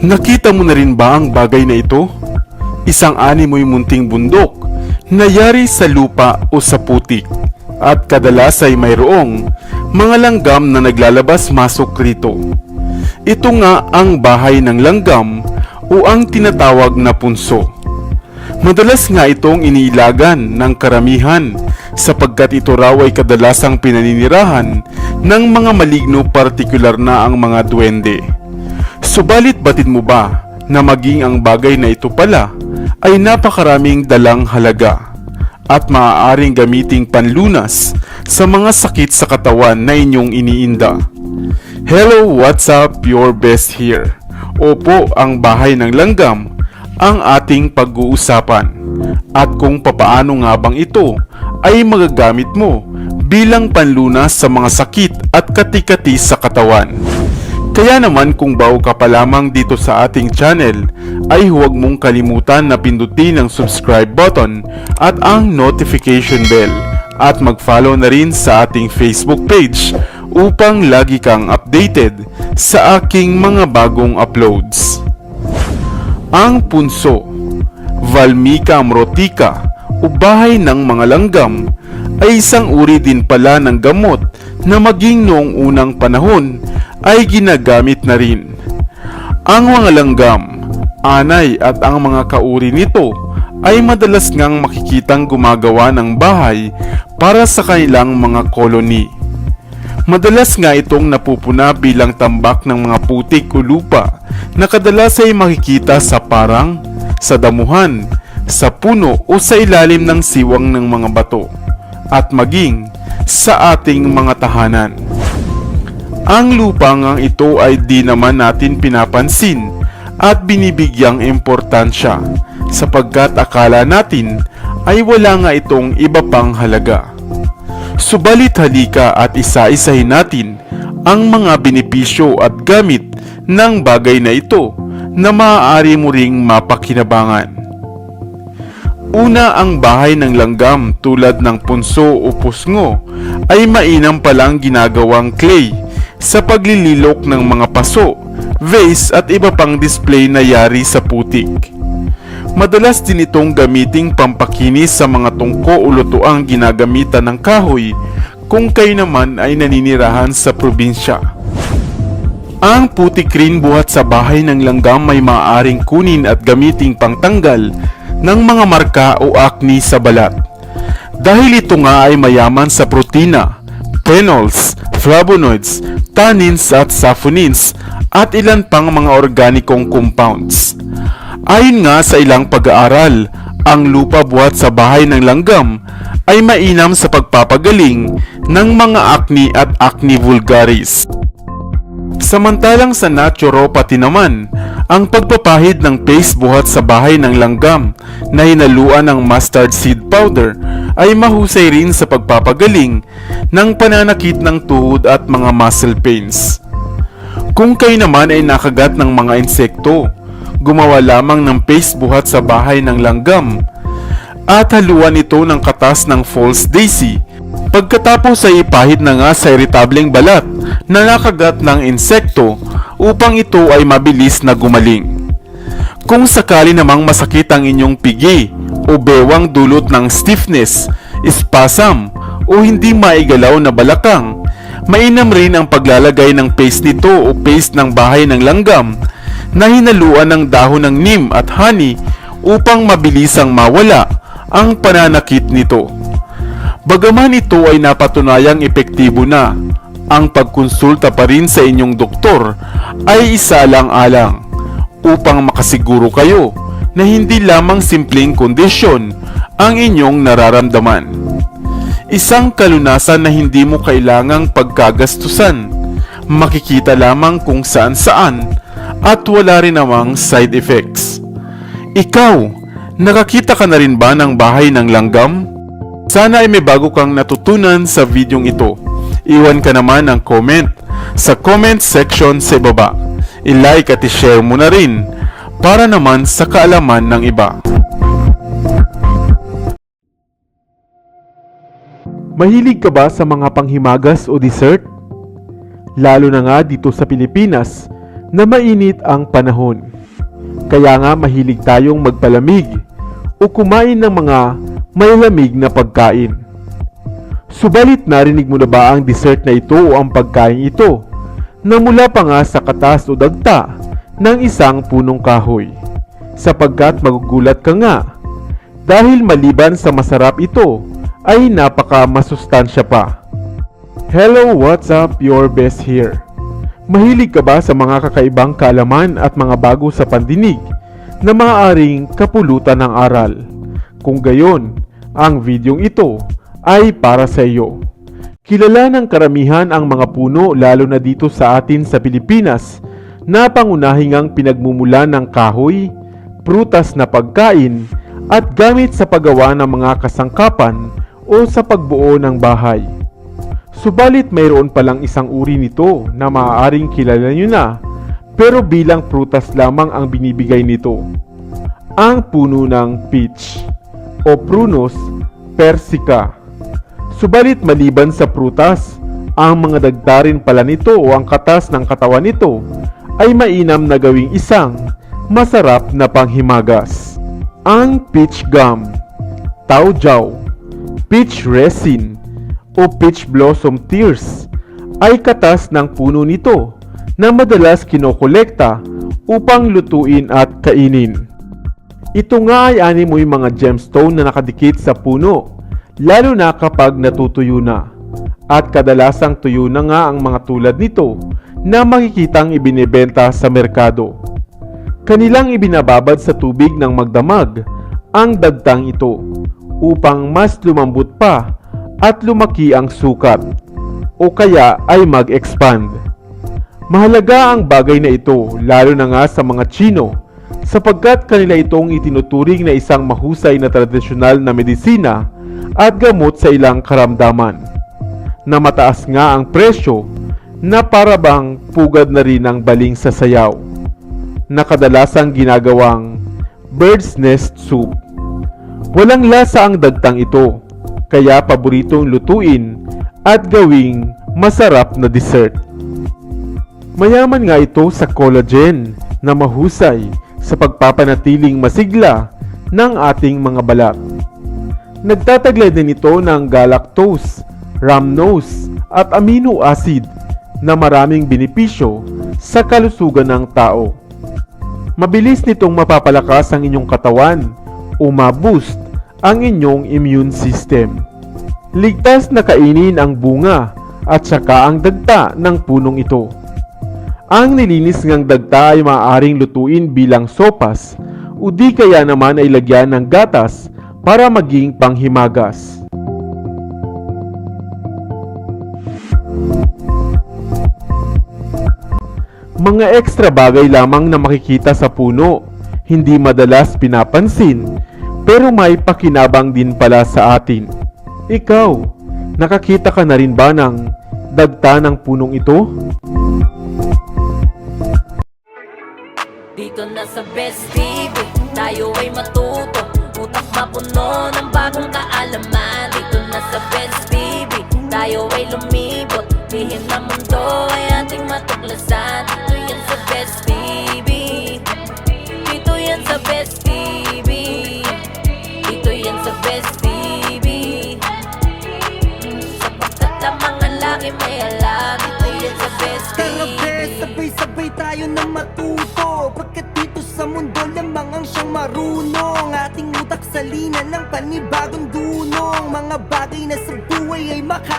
Nakita mo na rin ba ang bagay na ito? Isang animoy munting bundok na yari sa lupa o sa putik at kadalas ay mayroong mga langgam na naglalabas masok rito. Ito nga ang bahay ng langgam o ang tinatawag na punso. Madalas nga itong iniilagan ng karamihan sapagkat ito raw ay kadalasang pinaninirahan ng mga maligno partikular na ang mga duwende. Subalit batid mo ba na maging ang bagay na ito pala ay napakaraming dalang halaga at maaaring gamiting panlunas sa mga sakit sa katawan na inyong iniinda. Hello, what's up? Your best here. Opo, ang bahay ng langgam ang ating pag-uusapan at kung papaano nga bang ito ay magagamit mo bilang panlunas sa mga sakit at katikati sa katawan. Kaya naman kung bago ka pa lamang dito sa ating channel ay huwag mong kalimutan na pindutin ang subscribe button at ang notification bell at mag-follow na rin sa ating Facebook page upang lagi kang updated sa aking mga bagong uploads. Ang punso, Valmica amrotica o bahay ng mga langgam ay isang uri din pala ng gamot na maging noong unang panahon ay ginagamit na rin. Ang mga langgam, anay at ang mga kauri nito ay madalas ngang makikitang gumagawa ng bahay para sa kanilang mga koloni. Madalas nga itong napupuna bilang tambak ng mga putik o lupa na kadalas ay makikita sa parang, sa damuhan, sa puno o sa ilalim ng siwang ng mga bato at maging sa ating mga tahanan. Ang lupa ngang ito ay di naman natin pinapansin at binibigyang importansya sapagkat akala natin ay wala nga itong iba pang halaga. Subalit halika at isa-isahin natin ang mga benepisyo at gamit ng bagay na ito na maaari mo ring mapakinabangan. Una ang bahay ng langgam tulad ng punso o pusngo ay mainam palang ginagawang clay sa paglililok ng mga paso, vase at iba pang display na yari sa putik. Madalas din itong gamiting pampakinis sa mga tungko o lutuang ginagamitan ng kahoy kung kayo naman ay naninirahan sa probinsya. Ang putik rin buhat sa bahay ng langgam may maaaring kunin at gamiting pangtanggal ng mga marka o acne sa balat. Dahil ito nga ay mayaman sa protina, phenols, flavonoids, tannins at saponins at ilan pang mga organikong compounds. Ayon nga sa ilang pag-aaral, ang lupa buhat sa bahay ng langgam ay mainam sa pagpapagaling ng mga acne at acne vulgaris. Samantalang sa naturopathy naman, ang pagpapahid ng paste buhat sa bahay ng langgam na hinaluan ng mustard seed powder ay mahusay rin sa pagpapagaling ng pananakit ng tuhod at mga muscle pains. Kung kayo naman ay nakagat ng mga insekto, gumawa lamang ng paste buhat sa bahay ng langgam at haluan ito ng katas ng false daisy Pagkatapos ay ipahid na nga sa iritableng balat na nakagat ng insekto upang ito ay mabilis na gumaling. Kung sakali namang masakit ang inyong pigi o bewang dulot ng stiffness, spasm o hindi maigalaw na balakang, mainam rin ang paglalagay ng paste nito o paste ng bahay ng langgam na hinaluan ng dahon ng neem at honey upang mabilisang mawala ang pananakit nito. Bagaman ito ay napatunayang epektibo na, ang pagkonsulta pa rin sa inyong doktor ay isa lang alang upang makasiguro kayo na hindi lamang simpleng kondisyon ang inyong nararamdaman. Isang kalunasan na hindi mo kailangang pagkagastusan, makikita lamang kung saan saan at wala rin namang side effects. Ikaw, nakakita ka na rin ba ng bahay ng langgam? Sana ay may bago kang natutunan sa videong ito. Iwan ka naman ng comment sa comment section sa baba. I-like at i-share mo na rin para naman sa kaalaman ng iba. Mahilig ka ba sa mga panghimagas o dessert? Lalo na nga dito sa Pilipinas na mainit ang panahon. Kaya nga mahilig tayong magpalamig o kumain ng mga malamig na pagkain. Subalit narinig mo na ba ang dessert na ito o ang pagkain ito na mula pa nga sa katas o dagta ng isang punong kahoy? Sapagkat magugulat ka nga dahil maliban sa masarap ito ay napaka masustansya pa. Hello, what's up? Your best here. Mahilig ka ba sa mga kakaibang kaalaman at mga bago sa pandinig na maaaring kapulutan ng aral? Kung gayon, ang videong ito ay para sa iyo. Kilala ng karamihan ang mga puno lalo na dito sa atin sa Pilipinas na pangunahingang pinagmumula ng kahoy, prutas na pagkain at gamit sa paggawa ng mga kasangkapan o sa pagbuo ng bahay. Subalit mayroon palang isang uri nito na maaaring kilala nyo na pero bilang prutas lamang ang binibigay nito. Ang puno ng peach o Prunus persica. Subalit maliban sa prutas, ang mga dagdarin pala nito o ang katas ng katawan nito ay mainam na gawing isang masarap na panghimagas. Ang peach gum, taujaw, peach resin, o peach blossom tears ay katas ng puno nito na madalas kinokolekta upang lutuin at kainin. Ito nga ay animoy mga gemstone na nakadikit sa puno, lalo na kapag natutuyo na. At kadalasang tuyo na nga ang mga tulad nito na makikitang ibinebenta sa merkado. Kanilang ibinababad sa tubig ng magdamag ang dagtang ito upang mas lumambot pa at lumaki ang sukat o kaya ay mag-expand. Mahalaga ang bagay na ito lalo na nga sa mga Chino sapagkat kanila itong itinuturing na isang mahusay na tradisyonal na medisina at gamot sa ilang karamdaman. Na mataas nga ang presyo na parabang pugad na rin ang baling sa sayaw na kadalasang ginagawang bird's nest soup. Walang lasa ang dagtang ito, kaya paboritong lutuin at gawing masarap na dessert. Mayaman nga ito sa collagen na mahusay sa pagpapanatiling masigla ng ating mga balat. Nagtataglay din ito ng galactose, rhamnose at amino acid na maraming benepisyo sa kalusugan ng tao. Mabilis nitong mapapalakas ang inyong katawan o ma-boost ang inyong immune system. Ligtas na kainin ang bunga at saka ang dagta ng punong ito. Ang nilinis ngang dagta ay maaaring lutuin bilang sopas o di kaya naman ay lagyan ng gatas para maging panghimagas. Mga ekstra bagay lamang na makikita sa puno, hindi madalas pinapansin, pero may pakinabang din pala sa atin. Ikaw, nakakita ka na rin ba ng dagta ng punong ito? Dito na sa Best TV Tayo ay matuto. Utak mapuno ng bagong kaalaman. Dito na sa Best TV Tayo ay lumibot. Lihim na mundo ay ating matuklasan Best TV Dito yan sa Best TV Dito yan sa Best TV Sapagkat ang mga laki may alam Dito yan sa Best Tara TV bes, sabay-sabay tayo na matuto. Pagkat dito sa mundo lamang ang siyang marunong? Ating utak sa lina ng panibagong dunong. Mga bagay na sa buhay ay maka